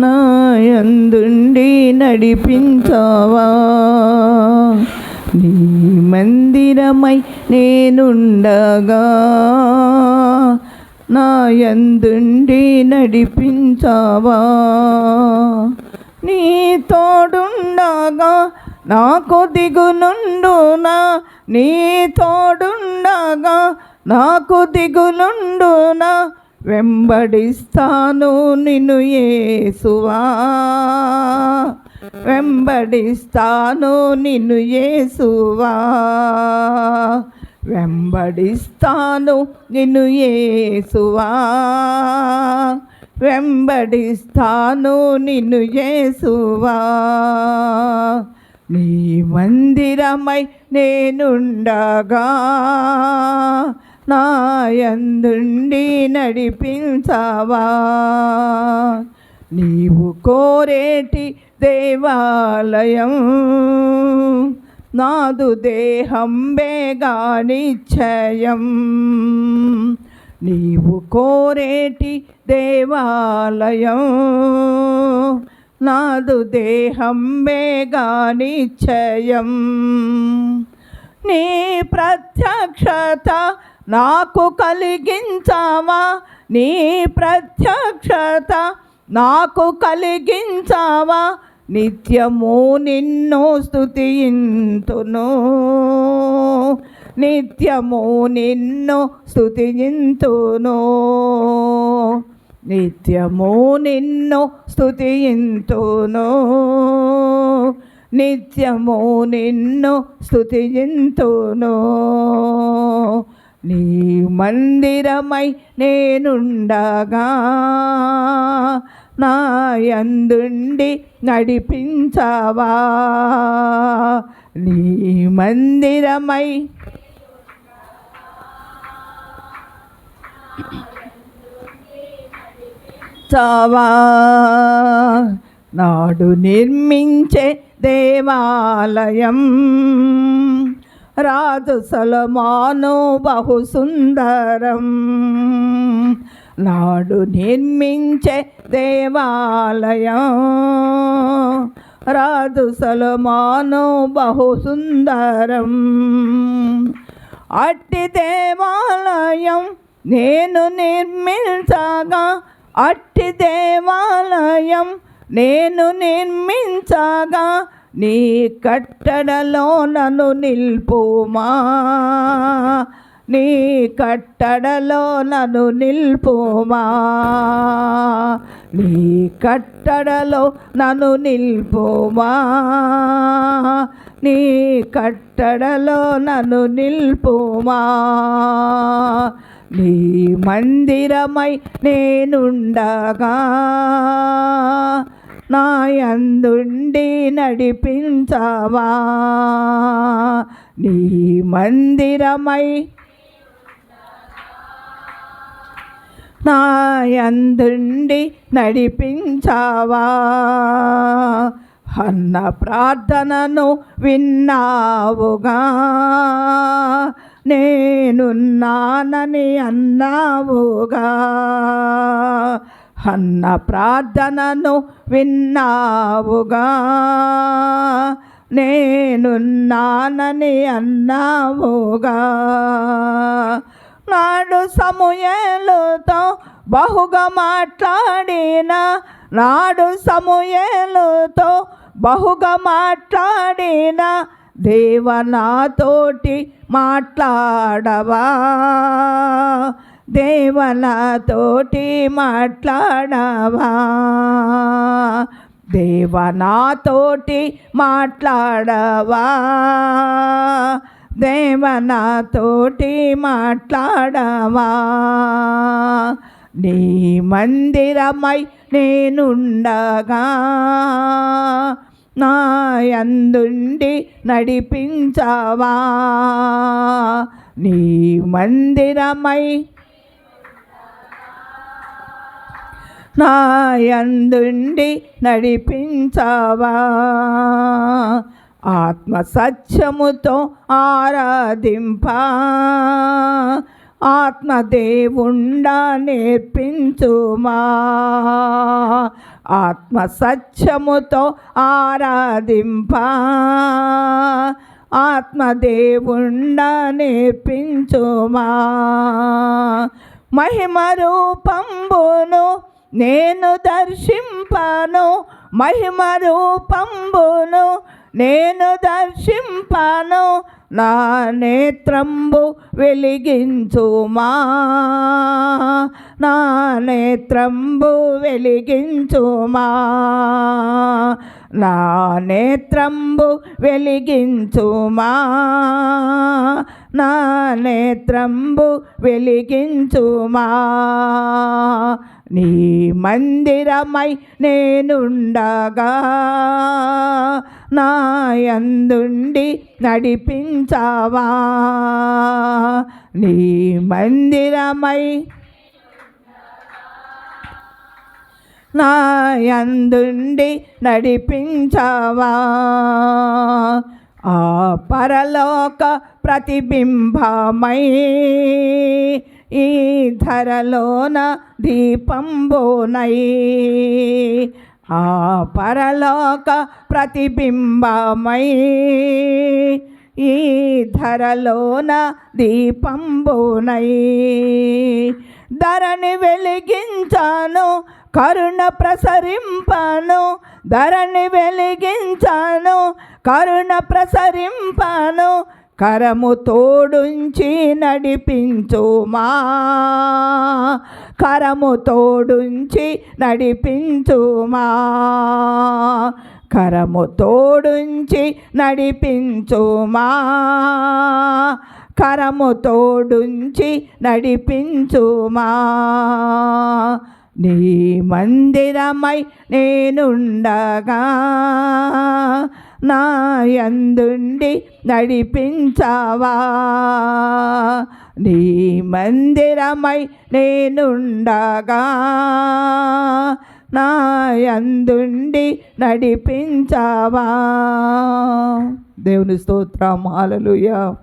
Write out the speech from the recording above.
నాయందుండి నడిపించావా? నీ మందిరమై నేనుండగా నాయందుండి నడిపించావా? నీ తోడుండగా నాకు దిగునుండునా? నీ తోడుండగా నాకు దిగునుండునా? వెంబడిస్తాను నిన్ను ఏసువా వెంబడిస్తాను నిన్ను ఏసువా వెంబడిస్తాను నిన్ను ఏసువా వెంబడిస్తాను నిన్ను ఏసువా నీ మందిరమై నేనుండగా నాయందుండి నడిపించావా? నీవు కోరేటి దేవాలయం నాదు దేహం బేగా నిశ్చయం నీవు కోరేటి దేవాలయం నాదు దేహం బేగా నిశ్చయం నీ ప్రత్యక్షత నాకు కలిగించావా నీ ప్రత్యక్షత? నాకు కలిగించావా? నిత్యము నిన్ను స్థుతింతును నిత్యము నిన్ను స్థుతింతును నిత్యము నిన్ను స్థుతింతును నిత్యము నిన్ను స్థుతింతును నీ మందిరమై నేనుండగా నా యందుండి నడిపించవా? నీ మందిరమై చావా నాడు నిర్మించే దేవాలయం రాజు సలమాను బహు సుందరం నాడు నిర్మించే దేవాలయం రాజు సలమాను బహు సుందరం అట్టి దేవాలయం నేను నిర్మించగా అట్టి దేవాలయం నేను నిర్మించగా నీ కట్టడలో నన్ను నిల్పుమా? నీ కట్టడలో నన్ను నిల్పుమా? నీ కట్టడలో నన్ను నిల్పుమా? నీ కట్టడలో నన్ను నిల్పుమా? నీ మందిరమై నేనుండగా నాయందుండి నడిపించవా? నీ మందిరమై నాయందుండి నడిపించవా? అన్న ప్రార్థనను విన్నావుగా? నేనున్నానని అన్నావుగా? అన్న ప్రార్థనను విన్నావుగా. నేనున్నానని అన్నావుగా. నాడు సమూయేలుతో బహుగా మాట్లాడిన నాడు సమూయేలుతో బహుగా మాట్లాడిన దేవ నాతోటి మాట్లాడవా. దేవ మాట్లాడవా? దేవనాతోటి మాట్లాడవా? దేవనాతోటి మాట్లాడవా? నీ మందిరమై నేనుండగా నాయందుండి నడిపించవా? నీ మందిరమై నాయందుండి నడిపించవా? ఆత్మ సత్యముతో ఆరాధింప. ఆత్మదేవుండా నేర్పించుమా. ఆత్మ సత్యముతో ఆరాధింప. ఆత్మదేవుండా నేర్పించుమా. మహిమ రూపంబును నేను దర్శింపను మహిమ రూపంబును. నేను దర్శింపను నా నేత్రంబు వెలిగించుమా నా నేత్రంబు వెలిగించుమా నా నేత్రంబు వెలిగించుమా? నా నేత్రంబు వెలిగించుమా? నీ మందిరమై నేనుండగా నా యందుండి నడిపించావా? నీ మందిరమై నా యందుండి నడిపించావా? ఆ పరలోక ప్రతిబింబమై ఈ ధరలోన దీపంబోనై. ఆ పరలోక ప్రతిబింబమై ఈ ధరలోన దీపంబోనై. ధరని వెలిగించాను కరుణ ప్రసరింపాను ధరణి వెలిగించాను. కరుణ ప్రసరింపాను కరము తోడుంచి నడిపించుమా కరము తోడుంచి నడిపించుమా కరము తోడుంచి నడిపించుమా కరము తోడుంచి నడిపించుమా నీ మందిరమై నేనుండగా నా యందుండి నడిపించావా? నీ మందిరమై నేనుండగా నా యందుండి నడిపించావా? దేవుని స్తోత్రం. హాలలుయా